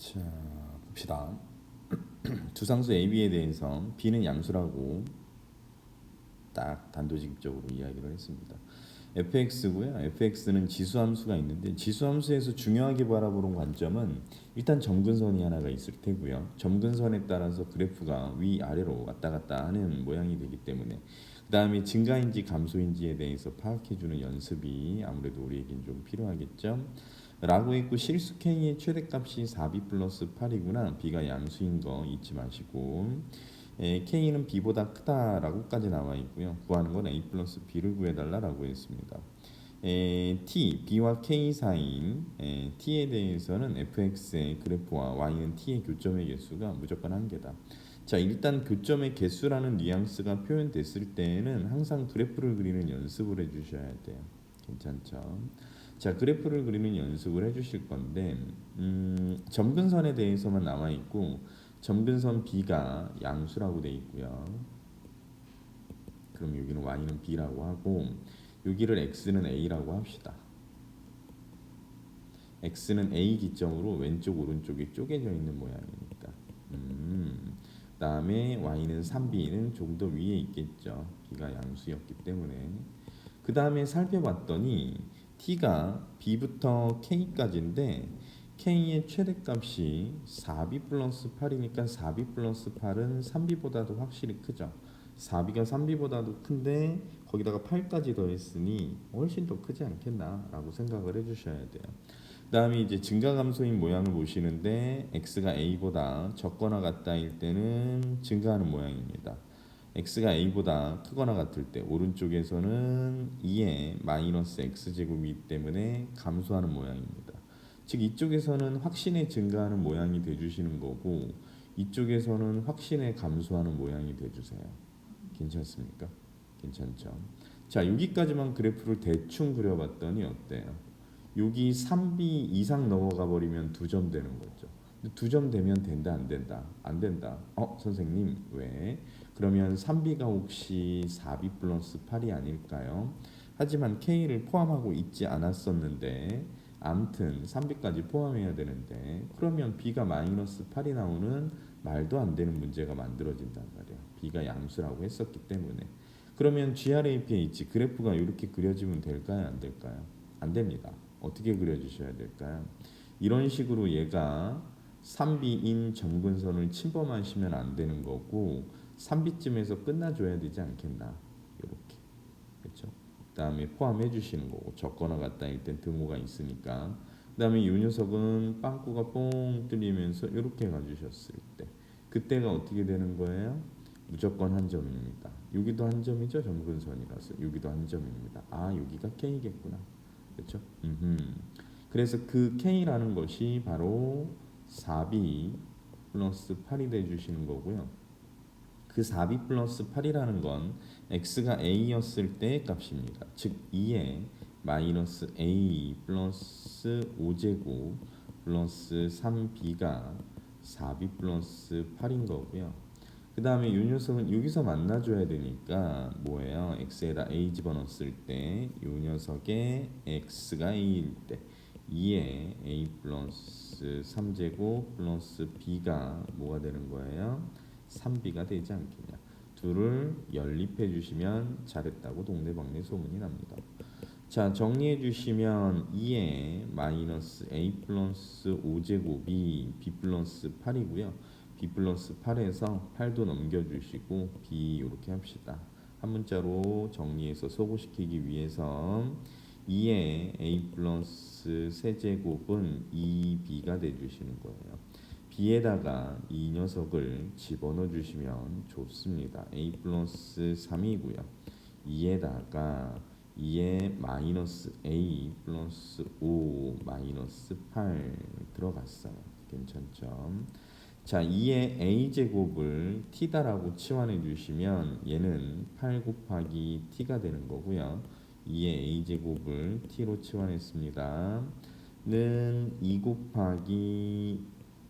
자 봅시다. 두상수 AB에 대해서 B는 양수라고 딱 단도직입적으로 이야기를 했습니다. fx고요. fx는 지수함수가 있는데 지수함수에서 중요하게 바라보는 관점은 일단 점근선이 하나가 있을 테고요. 점근선에 따라서 그래프가 위 아래로 왔다 갔다 하는 모양이 되기 때문에 그 다음에 증가인지 감소인지에 대해서 파악해주는 연습이 아무래도 우리에겐 좀 필요하겠죠. 라고 했고 실수 k의 최대값이 4b 플러스 8이구나. b가 양수인 거 잊지 마시고. 에, k는 b보다 크다라고까지 나와 있고요. 구하는 건 a 플러스 b를 구해달라라고 했습니다. 에, t b와 k 사이인 에, t에 대해서는 fx의 그래프와 y는 t의 교점의 개수가 무조건 한 개다. 자 일단 교점의 개수라는 뉘앙스가 표현됐을 때에는 항상 그래프를 그리는 연습을 해주셔야 돼요. 괜찮죠? 자 그래프를 그리는 연습을 해주실 건데 음, 점근선에 대해서만 나와 있고 점근선 B가 양수라고 돼 있고요. 그럼 여기는 Y는 B라고 하고 여기를 X는 A라고 합시다. X는 A 기점으로 왼쪽 오른쪽이 쪼개져 있는 모양이니까. 음, 그다음에 Y는 3B는 좀더 위에 있겠죠. B가 양수였기 때문에. 그 다음에 살펴봤더니 t가 b부터 k까지인데 k의 최대값이 4b 플러스 8이니까 4b 플러스 8은 3b보다도 확실히 크죠. 4b가 3b보다도 큰데 거기다가 8까지 더했으니 훨씬 더 크지 않겠나라고 생각을 해주셔야 돼요. 그다음에 이제 증가 감소인 모양을 보시는데 x가 a보다 적거나 같다일 때는 증가하는 모양입니다. X가 a보다 크거나 같을 때 오른쪽에서는 2의 마이너스 x 제곱이기 때문에 감소하는 모양입니다. 즉 이쪽에서는 확신에 증가하는 모양이 돼주시는 거고 이쪽에서는 확신에 감소하는 모양이 돼주세요. 괜찮습니까? 괜찮죠? 자 여기까지만 그래프를 대충 그려봤더니 어때요? 여기 3b 이상 넘어가 버리면 두 점 되는 거죠. 두 점 되면 된다 안 된다 안 된다. 어 선생님 왜? 그러면 3b가 혹시 4b 플러스 8이 아닐까요? 하지만 k를 포함하고 있지 않았었는데 암튼 3b까지 포함해야 되는데 그러면 b가 마이너스 8이 나오는 말도 안 되는 문제가 만들어진단 말이야. b가 양수라고 했었기 때문에 그러면 GRAPH 그래프가 이렇게 그려지면 될까요? 안 될까요? 안 됩니다. 어떻게 그려주셔야 될까요? 이런 식으로 얘가 3b인 점근선을 침범하시면 안 되는 거고 3비쯤에서 끝나줘야 되지 않겠나 이렇게 그렇죠 그다음에 포함해 주시는 거고 적거나 같다 일땐 등호가 있으니까 그다음에 이 녀석은 빵꾸가 뽕 뚫리면서 이렇게 가주셨을 때 그때가 어떻게 되는 거예요? 무조건 한 점입니다. 여기도 한 점이죠 점근선이라서 여기도 한 점입니다. 아 여기가 K겠구나 그렇죠? 음흠. 그래서 그 K라는 것이 바로 4B 플러스 8이 돼 주시는 거고요. 그 4b 플러스 8이라는 건 x가 a였을 때의 값입니다. 즉 2에 마이너스 a 플러스 5제곱 플러스 3b가 4b 플러스 8인 거고요. 그 다음에 이 녀석은 여기서 만나줘야 되니까 뭐예요? x에다 a 집어넣었을 때이 녀석의 x가 a일 때 2에 a 플러스 3제곱 플러스 b가 뭐가 되는 거예요? 3B가 되지 않겠냐. 둘을 연립해 주시면 잘했다고 동네방네 소문이 납니다. 자 정리해 주시면 2에 마이너스 a 플러스 5제곱이 b 플러스 8이고요. b 플러스 8에서 8도 넘겨주시고 b 이렇게 합시다. 한 문자로 정리해서 소고시키기 위해서 2에 a 플러스 세제곱은 2b가 돼주시는 거예요. b에다가 이 녀석을 집어넣어 주시면 좋습니다. a 플러스 3이고요. 2에다가 2에 마이너스 a 플러스 5 마이너스 8 들어갔어요. 괜찮죠? 자, 2의 a 제곱을 t다라고 치환해 주시면 얘는 8 곱하기 t가 되는 거고요. 2의 a 제곱을 t로 치환했습니다. 는 2 곱하기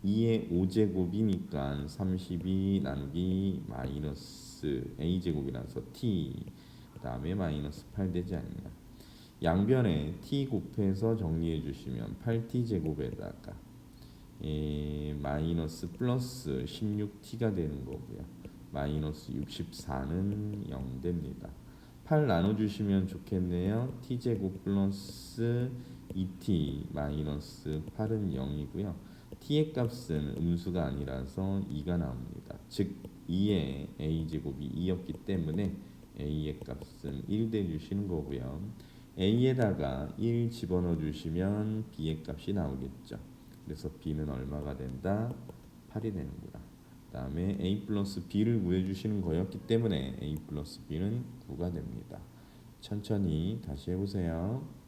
2의 5제곱이니까 32 나누기 마이너스 a제곱이라서 t 그 다음에 마이너스 8 되지 않냐 양변에 t 곱해서 정리해 주시면 8t 제곱에다가 예, 마이너스 플러스 16t가 되는 거고요. 마이너스 64는 0 됩니다. 8 나눠주시면 좋겠네요. t제곱 플러스 2t 마이너스 8은 0이고요. t의 값은 음수가 아니라서 2가 나옵니다. 즉 2의 a제곱이 2였기 때문에 a의 값은 1 대주시는 거고요. a에다가 1 집어넣어 주시면 b의 값이 나오겠죠. 그래서 b는 얼마가 된다? 8이 되는구나. 다음에 a 플러스 b를 구해주시는 거였기 때문에 a 플러스 b는 9가 됩니다. 천천히 다시 해보세요.